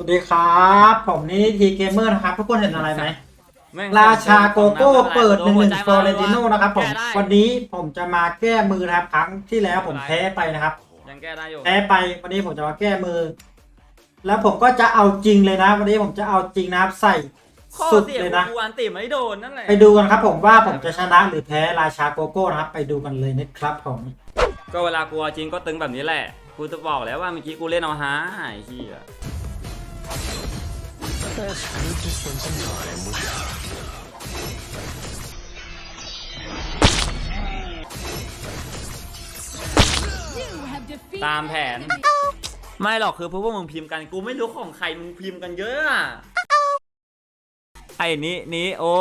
สวัสดีครับ ผมนี่ทีเกมเมอร์นะครับ ทุกคนเห็นอะไรไหม แม่งราชาโกโก้เปิดหนึ่งหนึ่งโดฟอร์เรนติโนนะครับผม แก้ได้วันนี้ผมจะมาแก้มือนะครับ ครั้งที่แล้วผมแพ้ไปนะครับ ยังแก้ได้อยู่แพ้ไปวันนี้ผมจะมาแก้มือ แล้วผมก็จะเอาจริงเลยนะ วันนี้ผมจะเอาจริงนะครับใส่ข้อสุดเสียเลยขอนะงกูอันติไม่โดนนั่นแหละไปดูกันครับผมว่าผมจะชนะหรือแพ้ราชาโกโก้นะครับ ไปดูกันเลยนะครับผม ก็เวลากูเอาจริงก็ตึงแบบนี้แหละ กูจะบอกแล้วว่าเมื่อกี้กูเล่นเอาฮาไอ้เหี้ย That's good to spend some time with ตามแผน ไม่หรอกคือพวกมึงพิมพ์กันกูไม่รู้ของใครมึงพิมพ์กันเยอะอะไอ้นี้นี้โอ้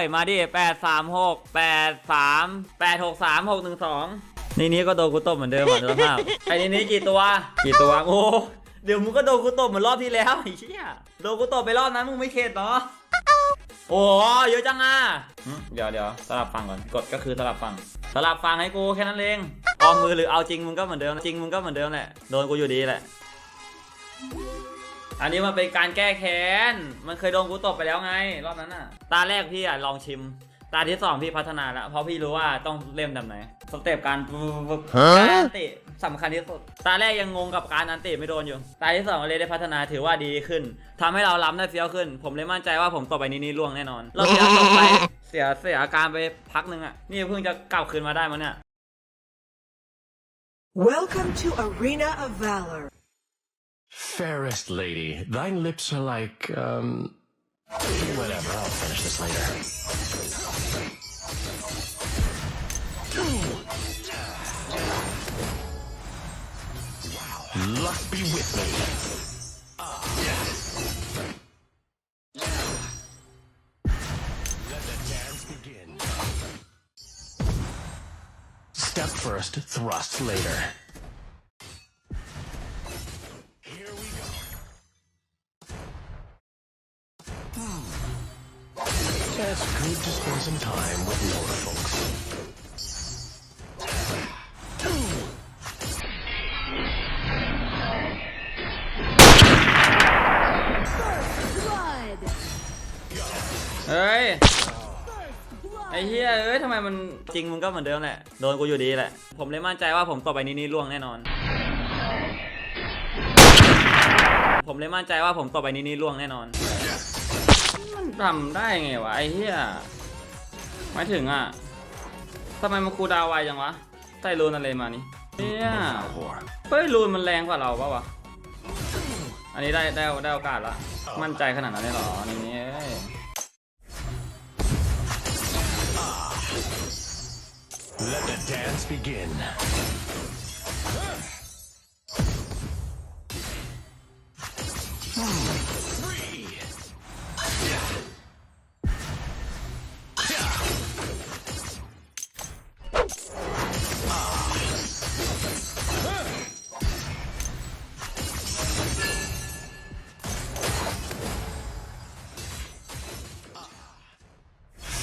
ย มาดิแปดสามหกแปดสามแปดหกสามหกหนึ่งสองนี่นี้ก็โดนกูตบเหมือนเดิมเหมือนเดิมภาพไอ้นี้นี้กี่ตัว กี่ตัวโอ้ เดี๋ยวมึงก็โดนกูตบเหมือนรอบที่แล้วไอ้เชี่ยโดนกูตบไปรอบนั้นมึงไม่เข็ดเนาะโอ้เยอะจังอะหึเดี๋ยวเดี๋ยวสลับฟังก่อนกดก็คือสลับฟัง สลับฟังให้กูแค่นั้นเองออมมือหรือเอาจริงมึงก็เหมือนเดิมจริงมึงก็เหมือนเดิมแหละโดนกูอยู่ดีแหละ อันนี้มันเป็นการแก้แค้นมันเคยโดนกูตบไปแล้วไง รอบนั้นอะ ตาแรกพี่อะลองชิม ตาที่สองพี่พัฒนาแล้วเพราะพี่รู้ว่าต้องเล่มแบบไหนสเต็ปการปุ๊บการอันติ สำคัญที่สุดตาแรกยังงงกับการอันติไม่โดนอยู่ตาที่สองเลยได้พัฒนาถือว่าดีขึ้นทำให้เราล้ำได้เฟี้ยวขึ้น ผมเลยมั่นใจว่าผมต่อไปนี้นี่ล่วงแน่นอนเราเสียตกไปเสียเสียอาการไปพักหนึ่งอะนี่เพิ่งจะกลับคืนมาได้มั้งเนี่ย Welcome to Arena of Valor. Fairest lady, thine lips are like, um. Whatever, I'll finish this later. Luck be with me. Let the dance begin. Step first, thrust later. Here we go. It's good to spend some time with lower folks. อ้เหี้ยเอ้ยทำไมมันจริงมึงก็เหมือนเดิมแหละ โดนกูอยู่ดีแหละ ผมเลยมั่นใจว่าผมต่อไปนี้นี่ล่วงแน่นอน ผมเลยมั่นใจว่าผมต่อไปนี้นี่ล่วงแน่นอน มันทำได้ไงวะไอ้เหี้ยหมายถึงอะทำไมมันคูลดาวน์ไวจังวะใส่รูนอะไรมานี่เนี่ย Whore. เฮ้ยรูนมันแรงกว่าเราปะวะ อันนี้ได้ได้ได้โอกาสละ มั่นใจขนาดนั้นเลยเหรออัน Let the dance begin.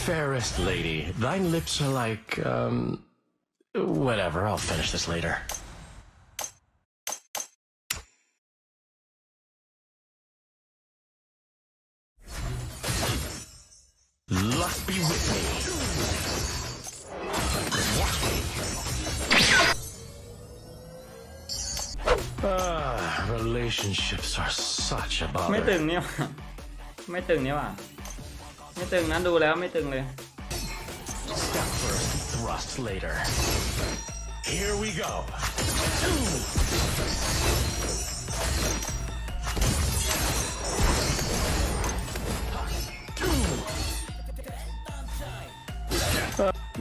Fairest lady, thine lips are like, um. Whatever, I'll finish this later. Luck be with me. Ah, relationships are such a ไม่ bother. ตึงนี่หว่าไม่ตึงนี่หว่า ไม่ตึงนั้นดูแล้วไม่ตึงเลย Step first, thrust later. Here we go.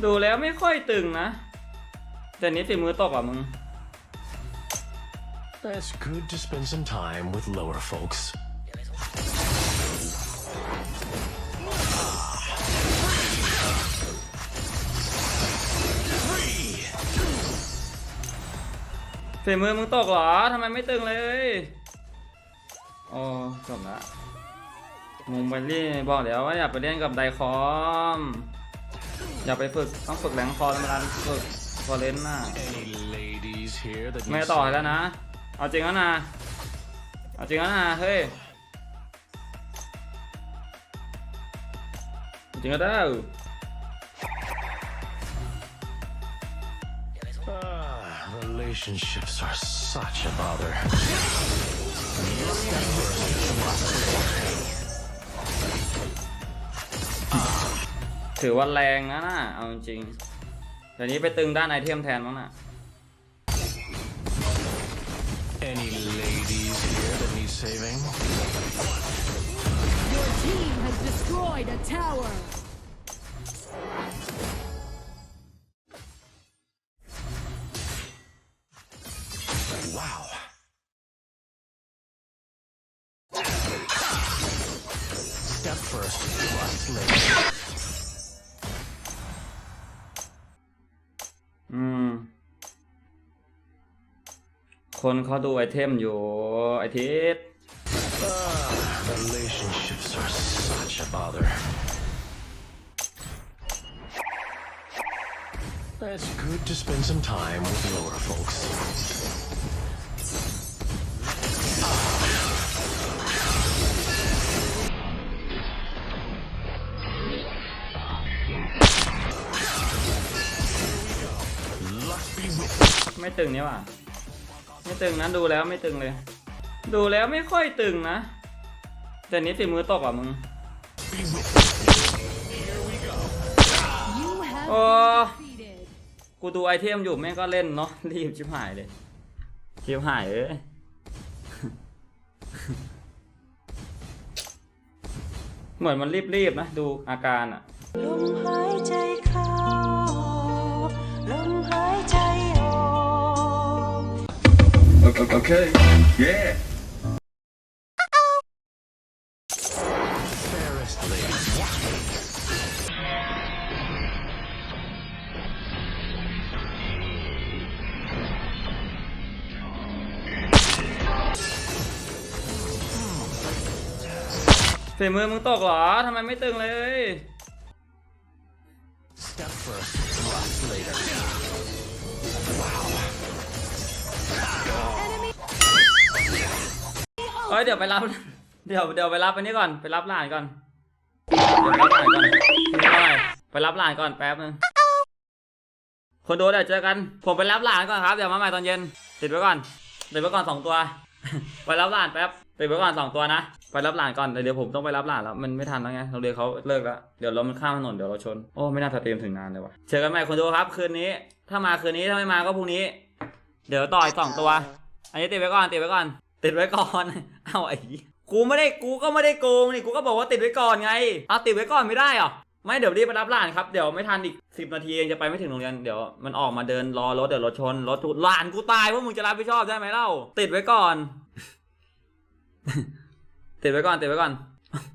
ดูแล้วไม่ค่อยตึงนะ แต่นี้ฝีมือตกอะมึง It's good to spend some time with lower folks. ฝีมือมึงตกเหรอทำไมไม่ตึงเลยโอ้จบละมึงไปเล่นบอกแล้วว่าอย่าไปเล่นกับไดคอม อย่าไปฝึกต้องฝึกแรงคอธรรมดาฝึกฟอร์เรนน่ะ Any ladies here that ไม่ need ต่อ some- แล้วนะ เอาจริงแล้วนะ เอาจริงแล้วนะเฮ้ยเอาจริงก็ได้ relationships are such a bother. ถือว่าแรงนะน่ะเอาจริงๆแต่นี้ไปตึงด้านไอเทมแทนมั้งน่ะ Any ladies here that need saving? Your team has destroyed a tower. คนเขาดูไอเทมอยู่ไอทิศ Ah, relationships are such a bother. It's good to spend some time with lower folks. ไม่ตึงนี่หว่า ไม่ตึงนะดูแล้วไม่ตึงเลย ดูแล้วไม่ค่อยตึงนะแต่นี้ฝีมือตกอะมึง You have Oh. been defeated. กูดูไอเทมอยู่แม่งก็เล่นเนาะรีบชิบหายเลยชิบหายเอ้ยเหมือนมันรีบๆนะ ดูอาการอะลมหายใจเข้า Okay. Yeah. Fairest lady. ฝีมือมึงตกเหรอทำไมไม่ตึงเลย Step first, thrust later. อ้ยเดี๋ยวไปรับ เดี๋ยวเดี๋ยวไปรับอันนี้ก่อนไปรับหลานก่อนเดี๋ยวไปรับหลานก่อนไม่เป็นไรไปรับหลานก่อนแป๊บนึงคนดูเดี๋ยวเจอกัน ผมไปรับหลานก่อนครับเดี๋ยวมาใหม่ตอนเย็นติดไว้ก่อนติดไว้ก่อนสองตัว ไปรับหลานแป๊บติดไว้ก่อนสองตัวนะไปรับหลานก่อนเดี๋ยวผมต้องไปรับหลานแล้วมันไม่ทันแล้วไงโรงเรียนเขาเลิกแล้วเดี๋ยวเรถมันข้ามถนนเดี๋ยวเราชนโอ้ไม่น่าสตรียมถึงนานเลยว่ะเจอกันใหม่คนดูครับคืนนี้ ถ้ามาคืนนี้ถ้าไม่มาก็พรุ่งนี้ เดี๋ยวต่ออีกสองตัว อันนี้ติดไว้ก่อนติดไว้ก่อน ติดไว้ก่อน เอาไอ้กูไม่ได้กูก็ไม่ได้โกงนี่กูก็บอกว่าติดไว้ก่อนไงเอาติดไว้ก่อนไม่ได้เหรอไม่เดี๋ยวรีบไปรับหลานครับเดี๋ยวไม่ทันอีกสิบนาทีเองจะไปไม่ถึงโรงเรียนเดี๋ยวมันออกมาเดินรอรถเดี๋ยวรถชนรถถูกหลานกูตายว่ามึงจะรับผิดชอบได้ไหมเล่า ติดไว้ก่อน ติดไว้ก่อนติดไว้ก่อน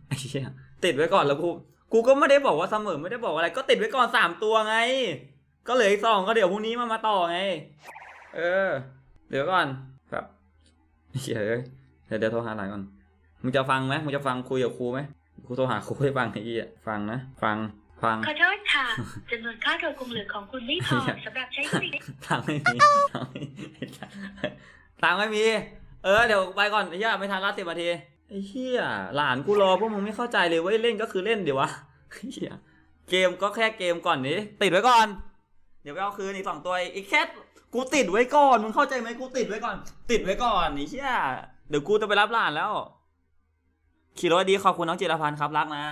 ไอ้เหี้ยติดไว้ก่อนแล้วกูกูก็ไม่ได้บอกว่าเสมอไม่ได้บอกอะไร ก็ติดไว้ก่อนสามตัวไง ก็เหลืออีกสองก็เดี๋ยวพรุ่งนี้มามาต่อไง เออ เดี๋ยวก่อนแบบ เฉยเดี๋ยวเดี๋ยวโทรหาหลานก่อน มึงจะฟังไหมมึงจะฟังคุยกับครูไหมครูโทรหาครูให้ฟังไอ้ยี่ฟังนะ ฟัง ฟัง ขอโทษค่ะจำนวนค่าโดยคงเหลือของคุณไม่พอสำหรับใช้บริการตังค์ไม่มีตังค์ไม่มีตังค์ไม่มี เออเดี๋ยวไปก่อนไอ้เหี้ยไม่ทันละสิบนาทีไอ้เหี้ยหลานกูรอพวกมึงไม่เข้าใจเลยเว่าเล่นก็คือเล่นเดี๋ยววะไอ้เหี้ยเกมก็แค่เกมก่อนนี้ ติดไว้ก่อนเดี๋ยวไปเอาคืนอีกสองตัวอีกแค่กูติดไว้ก่อนมึงเข้าใจไหมกูติดไว้ก่อน ติดไว้ก่อนนี่เชี่ยเดี๋ยวกูจะไปรับหลานแล้ว ขี่รถดีขอบคุณน้องจิรพันธ์ครับรักนะ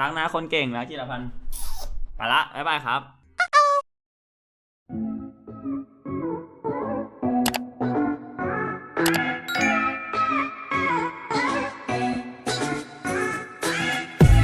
รักนะคนเก่งนะจิรพันธ์ไปละบ๊ายบายครับ